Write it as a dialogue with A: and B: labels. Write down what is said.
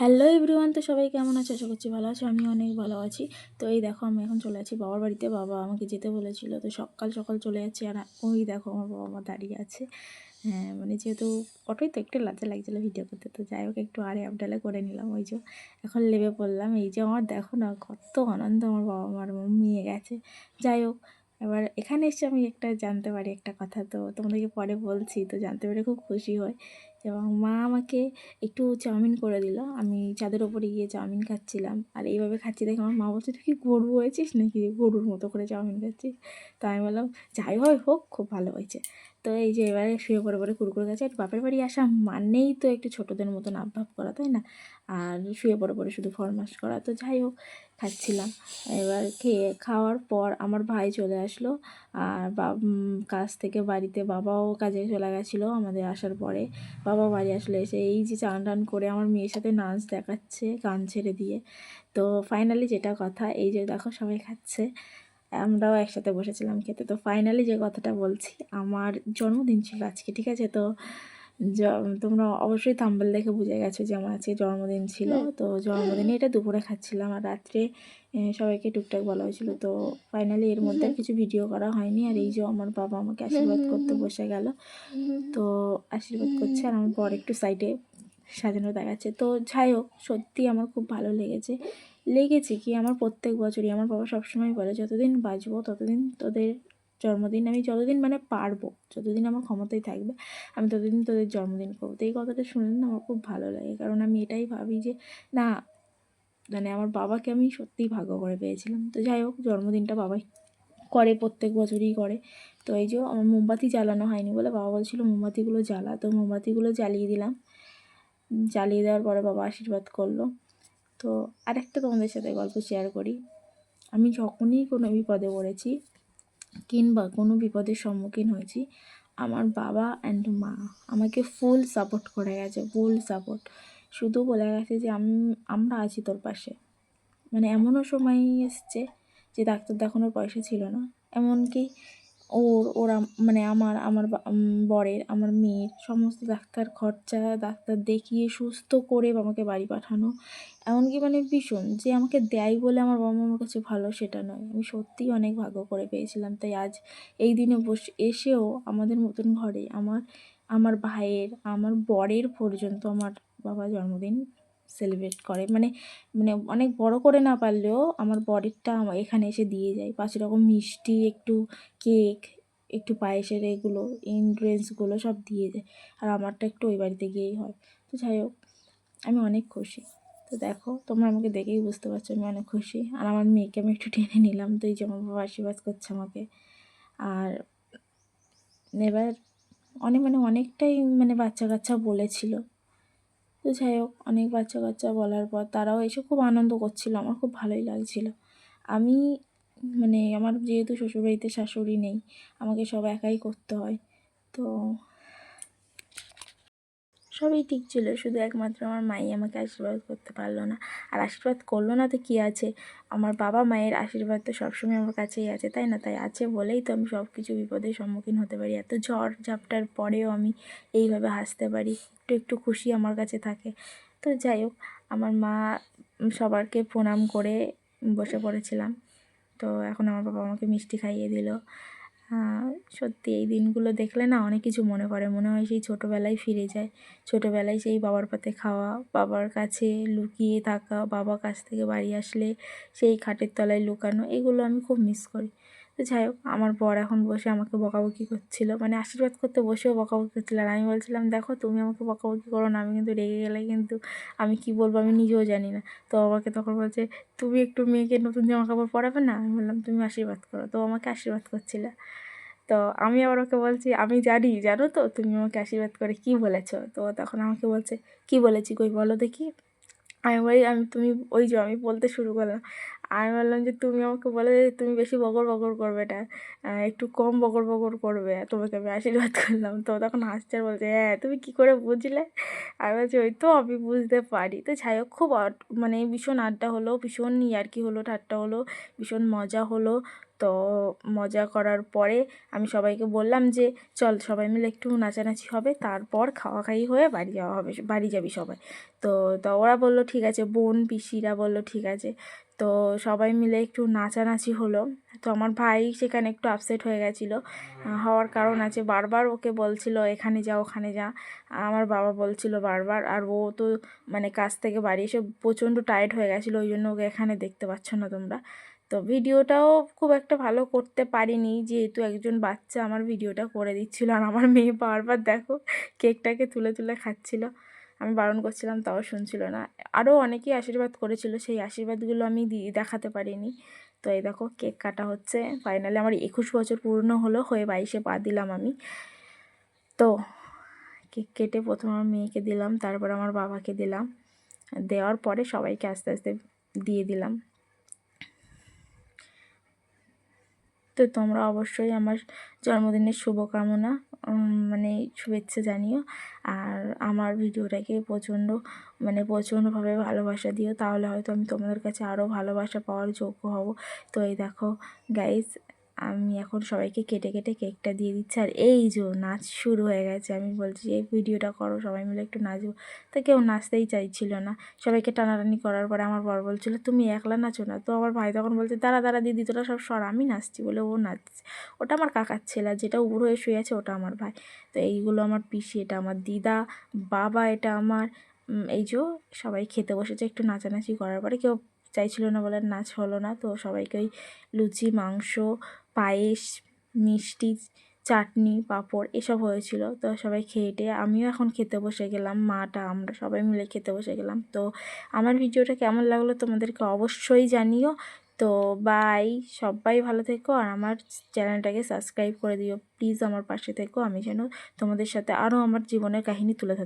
A: Hello everyone তো সবাই কেমন আছে? আশা করছি ভালো আছো আমি অনেক ভালো আছি। তো এই দেখো, আমি এখন চলে আছি বাবার বাড়িতে। বাবা আমাকে যেতে বলেছিল, তো সকাল সকাল চলে যাচ্ছি। আর ওই দেখো, আমার বাবা মা দাঁড়িয়ে আছে। হ্যাঁ মানে যেহেতু অটোই তো একটু লজ্জা লাগছিল ভিডিও করতে, তো যাই হোক, একটু আরে আপডালে করে নিলাম। ওই যে এখন লেবে পড়লাম। এই যে আমার দেখো না, কত আনন্দ আমার বাবা মার নিয়ে গেছে। যাই হোক এবার এখানে এসে আমি একটা জানতে পারি একটা কথা, তো তোমাদেরকে পরে বলছি, তো জানতে পেরে খুব খুশি হয় এবং মা আমাকে একটু চাউমিন করে দিল। আমি চাঁদের ওপরে গিয়ে চাউমিন খাচ্ছিলাম। আর এইভাবে খাচ্ছি দেখে আমার মা বলছে, তুই কি গরু হয়েছিস নাকি গরুর মতো করে চাউমিন খাচ্ছিস? তো আমি বললাম, যাই হয় হোক, খুব ভালো হয়েছে। তো এই যে এবারে শুয়ে পরে পরে কুরকুরে গেছে। আর বাপের বাড়ি আসা মানেই তো একটু ছোটোদের মতন আবভাব করা, তাই না? আর শুয়ে পরে পরে শুধু ফরমাস করা। তো যাই হোক খাচ্ছিলাম। এবার খেয়ে, খাওয়ার পর আমার ভাই চলে আসলো। আর কাজ থেকে বাড়িতে বাবাও কাজে চলে গেছিল আমাদের আসার পরে। বাবা বাড়ি আসলে এসে এই যে চান টান করে আমার মেয়ের সাথে নাচ দেখাচ্ছে গান ছেড়ে দিয়ে। তো ফাইনালি যেটা কথা, এই যে দেখো সবাই খাচ্ছে, আমরাও একসাথে বসেছিলাম খেতে। তো ফাইনালি যে কথাটা বলছি, আমার জন্মদিন ছিল আজকে, ঠিক আছে? তো তোমরা অবশ্যই তাম্বেল দেখে বুঝে গেছো যে আমার আজকে জন্মদিন ছিল। তো জন্মদিনে এটা দুপুরে খাচ্ছিলাম আর রাত্রে সবাইকে টুকটাক বলা হয়েছিল। তো ফাইনালি এর মধ্যে কিছু ভিডিও করা হয়নি। আর এই যে আমার বাবা আমাকে আশীর্বাদ করতে বসে গেল। তো আশীর্বাদ করছে আর আমার পর একটু সাইডে সাজানো দেখাচ্ছে। তো যাই হোক সত্যি আমার খুব ভালো লেগেছে। লেগেছে কি? আমার প্রত্যেক বছরই আমার বাবা সবসময় বলে যতদিন বাঁচবো ততদিন তোদের জন্মদিন আমি যতদিন মানে পারব, যতদিন আমার ক্ষমতায় থাকবে, আমি ততদিন তোদের জন্মদিন করব। তো এই কথাটা শুনলে না আমার খুব ভালো লাগে। কারণ আমি এটাই ভাবি যে, না মানে আমার বাবাকে আমি সত্যিই ভাগ্য করে পেয়েছিলাম। তো যাই হোক, জন্মদিনটা বাবাই করে, প্রত্যেক বছরই করে। তো এই যে আমার মোমবাতি জ্বালানো হয়নি বলে বাবা বলছিল, মোমবাতিগুলো জ্বালা। তো মোমবাতিগুলো জ্বালিয়ে দিলাম। জ্বালিয়ে দেওয়ার পরে বাবা আশীর্বাদ করল। তো আরেকটা তোমাদের সাথে গল্প শেয়ার করি। আমি যখনই কোনো বিপদে পড়েছি কিংবা কোনো বিপদের সম্মুখীন হয়েছি, আমার বাবা অ্যান্ড মা আমাকে ফুল সাপোর্ট করে গেছে ফুল সাপোর্ট শুধু বলে গেছে যে, আমি, আমরা আছি তোর পাশে। মানে এমনও সময় এসছে যে, ডাক্তার দেখানোর পয়সা ছিল না। এমনকি ওর, ওরা মানে আমার আমার বরের, আমার মেয়ের সমস্ত ডাক্তার খরচা, ডাক্তার দেখিয়ে সুস্থ করে আমাকে বাড়ি পাঠানো। এমনকি মানে ভীষণ যে আমাকে দেয় বলে আমার বাবা আমার কাছে ভালো সেটা নয়। আমি সত্যিই অনেক ভাগ্য করে পেয়েছিলাম। তাই আজ এই দিনে বসে, এসেও আমাদের মতন ঘরে আমার আমার ভাইয়ের, আমার বরের পর্যন্ত আমার বাবা জন্মদিন সেলিব্রেট করে। মানে মানে অনেক বড় করে না পারলেও আমার বরেরটা এখানে এসে দিয়ে যায়। পাঁচ রকম মিষ্টি, একটু কেক একটু পায়েসের এগুলো ইনগ্রেডিয়েন্টসগুলো সব দিয়ে যায়। আর আমারটা একটু ওই বাড়িতে গিয়েই হয়। তো যাই হোক, আমি অনেক খুশি। তো দেখো, তোমরা আমাকে দেখেই বুঝতে পারছ আমি অনেক খুশি। আর আমার মেয়েকে আমি একটু টেনে নিলাম। তো এই যে আমার বাবা আশীর্বাদ করছে আমাকে। আর এবার অনেক মানে অনেকটাই মানে বাচ্চা কাচ্চা বলেছিল। তো যাই হোক, অনেক বাচ্চা কাচ্চা বলার পর তারাও এসে খুব আনন্দ করছিল, আমার খুব ভালোই লাগছিল। আমি মানে আমার যেহেতু শ্বশুরবাড়িতে শাশুড়ি নেই, আমাকে সব একাই করতে হয়। তো সবই ঠিক ছিল, শুধু একমাত্র আমার মাই আমাকে আশীর্বাদ করতে পারল না। আর আশীর্বাদ করল না তো কী আছে? আমার বাবা মায়ের আশীর্বাদ তো সবসময় আমার কাছেই আছে, তাই না? তাই আছে বলেই তো আমি সব কিছু বিপদের সম্মুখীন হতে পারি। এত ঝড় ঝাপটার পরেও আমি এইভাবে হাসতে পারি, একটু একটু খুশি আমার কাছে থাকে। তো যাই হোক, আমার মা সবারকে প্রণাম করে বসে পড়েছিলাম। তো এখন আমার বাবা আমাকে মিষ্টি খাইয়ে দিল। সত্যি এই দিনগুলো দেখলে না অনেক কিছু মনে পড়ে। মনে হয় সেই ছোটোবেলায় ফিরে যায়। ছোটোবেলায় সেই বাবার পাতে খাওয়া, বাবার কাছে লুকিয়ে থাকা বাবা কাছ থেকে বাড়ি আসলে সেই খাটের তলায় লুকানো, এগুলো আমি খুব মিস করি। তো যাই হোক, আমার বর এখন বসে আমাকে বকাবকি করছিল। মানে আশীর্বাদ করতে বসেও বকাবকি করছিল। আর আমি বলছিলাম, দেখো, তুমি আমাকে বকাবকি করো না, আমি কিন্তু রেগে গেলে কিন্তু আমি কি বলব, আমি নিজেও জানি না। তো আমাকে তখন বলছে, তুমি একটু মেয়েকে নতুন জামা কাপড় পরাবে না? আমি বললাম, তুমি আশীর্বাদ করো। তো আমাকে আশীর্বাদ করছিলে। তো আমি আবার ওকে বলছি, আমি জানি, জানো তো, তুমি আমাকে আশীর্বাদ করে কি বলেছ? তো তখন আমাকে বলছে, কি বলেছি কই? বলো দেখি। আমি বলি, আমি, তুমি ওই যে আমি বলতে শুরু করলাম। আমি বললাম যে, তুমি আমাকে বলে যে, তুমি বেশি বকর বকর করবে এটা একটু কম বকর বকর করবে। তোমাকে আমি আশীর্বাদ করলাম। তো তখন হাসছে আর বলছে হ্যাঁ তুমি কী করে বুঝলে? আমি বলছি, ওই তো, আমি বুঝতে পারি। তো যাই হোক, খুব মানে ভীষণ আড্ডা হলো, ভীষণ ইয়ার্কি হলো, ঠাট্টা হলো, ভীষণ মজা হলো। তো মজা করার পরে আমি সবাইকে বললাম যে, চল সবাই মিলে একটু নাচানাচি হবে, তারপর খাওয়া খাই হয়ে বাড়ি যাওয়া হবে, বাড়ি যাবি সবাই। তো তো ওরা বলল, ঠিক আছে। বোন, পিসিরা বলল, ঠিক আছে। তো সবাই মিলে একটু নাচানাচি হলো। তো আমার ভাই সেখানে একটু আপসেট হয়ে গেছিল হওয়ার কারণ আছে। বারবার ওকে বলছিল, এখানে যা, ওখানে যা। আমার বাবা বলছিল বারবার, আর ও তো মানে কাজ থেকে বাড়ি এসে প্রচণ্ড টায়ার্ড হয়ে গেছিল, ওই জন্য ওকে এখানে দেখতে পাচ্ছ না তোমরা। তো ভিডিওটাও খুব একটা ভালো করতে পারিনি, যেহেতু একজন বাচ্চা আমার ভিডিওটা করে দিচ্ছিল, আর আমার মেয়ে বারবার দেখো কেকটাকে তুলে তুলে খাচ্ছিল। আমি বারণ করছিলাম, তাও শুনছিল না। আরও অনেকেই আশীর্বাদ করেছিল, সেই আশীর্বাদগুলো আমি দেখাতে পারিনি। তো এই দেখো, কেক কাটা হচ্ছে। ফাইনালি আমার একুশ বছর পূর্ণ হলো, হয়ে বাইশে পা দিলাম আমি। তো কেক কেটে প্রথম আমার মেয়েকে দিলাম, তারপর আমার বাবাকে দিলাম। দেওয়ার পরে সবাইকে আস্তে আস্তে দিয়ে দিলাম। তো তোমরা অবশ্যই আমার জন্মদিনের শুভকামনা মানে শুভেচ্ছা জানিও। আর আমার ভিডিওটাকে প্রচণ্ড মানে প্রচণ্ডভাবে ভালোবাসা দিও। তাহলে হয়তো আমি তোমাদের কাছে আরও ভালোবাসা পাওয়ার যোগ্য হব। তো এই দেখো গাইস আমি এখন সবাইকে কেটে কেটে কেকটা দিয়ে দিচ্ছি। আর এই যে নাচ শুরু হয়ে গেছে, আমি বলছি, এই ভিডিওটা করো, সবাই মিলে একটু নাচবো। তো কেউ নাচতেই চাইছিল না। সবাইকে টানাটানি করার পরে আমার বর বলছিল, তুমি একলা নাচো না। তো আমার ভাই তখন বলছে, দাঁড়া দাঁড়া দিদি, তোরা সব সর, আমি নাচছি। বলে ও নাচছে। ওটা আমার কাকার ছেলে, যেটা উবুড়ো হয়ে শুয়ে আছে ওটা আমার ভাই। তো এইগুলো আমার পিসি, এটা আমার দিদা, বাবা এটা আমার। এই যে সবাই খেতে বসেছে একটু নাচানাচি করার পরে কেউ চাইছিল না বলে নাচ হলো না। তো সবাইকে ওই লুচি, মাংস পায়েস, মিষ্টি, চাটনি, পাঁপড় এসব হয়েছিল। তো সবাই খেয়ে টেয়ে আমিও এখন খেতে বসে গেলাম মাটা আমরা সবাই মিলে খেতে বসে গেলাম। তো আমার ভিডিওটা কেমন লাগল তোমাদেরকে অবশ্যই জানিও। তো বাই, সবাই ভালো থেকো আর আমার চ্যানেলটাকে সাবস্ক্রাইব করে দিও। প্লিজ আমার পাশে থেকো, আমি যেন তোমাদের সাথে আরও আমার জীবনের কাহিনী তুলে ধরতে